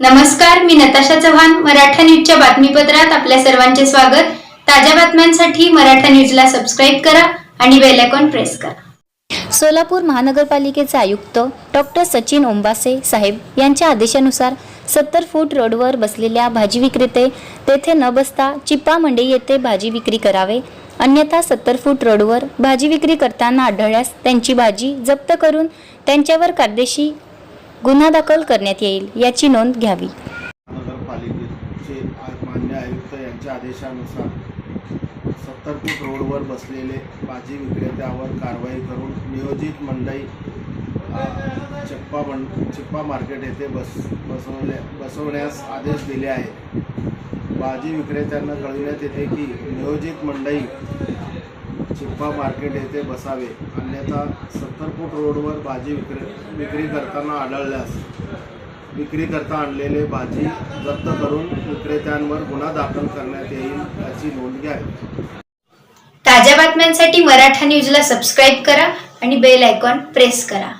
नमस्कार मी नताशा चव्हाण मराठा न्यूजच्या बातमीपत्रात आपल्या सर्वांचे स्वागत. ताज्या बातम्यांसाठी मराठा न्यूजला सबस्क्राईब करा आणि बेल आयकॉन प्रेस करा. सोलापूर महानगरपालिकेचे आयुक्त डॉक्टर सचिन ओंबासे साहेब यांच्या आदेशानुसार सत्तर फूट रोडवर बसलेल्या भाजी विक्रेते तेथे न बसता चिप्पा मंडई येथे भाजी विक्री करावे. अन्यथा सत्तर फूट रोडवर भाजी विक्री करताना आढळल्यास त्यांची भाजी जप्त करून त्यांच्यावर कायदेशीर गुन्हा दाखल करण्यात येईल याची नोंद घ्यावी. नगरपालिकेचे मान्य आयुक्त यांच्या आदेशानुसार सत्तर फूट रोडवर बसलेले भाजी विक्रेत्यावर कारवाई करून नियोजित मंडई चिप्पा मं चिप्पा मार्केट येथे बस बसवल्या बसवण्यास आदेश दिले आहेत. भाजी विक्रेत्यांना कळविण्यात येते की नियोजित मंडई चिप्पा मार्केट येथे बसावे. अन्यथा सत्तर फूट रोडवर भाजी विक्री विक्री करताना आढळल्यास विक्री करता आणलेले भाजी जप्त करून विक्रेत्यांवर गुन्हा दाखल करण्यात येईल याची नोंद घ्यावी ताज्या बातम्यांसाठी मराठा न्यूजला सबस्क्राईब करा आणि बेल आयकॉन प्रेस करा.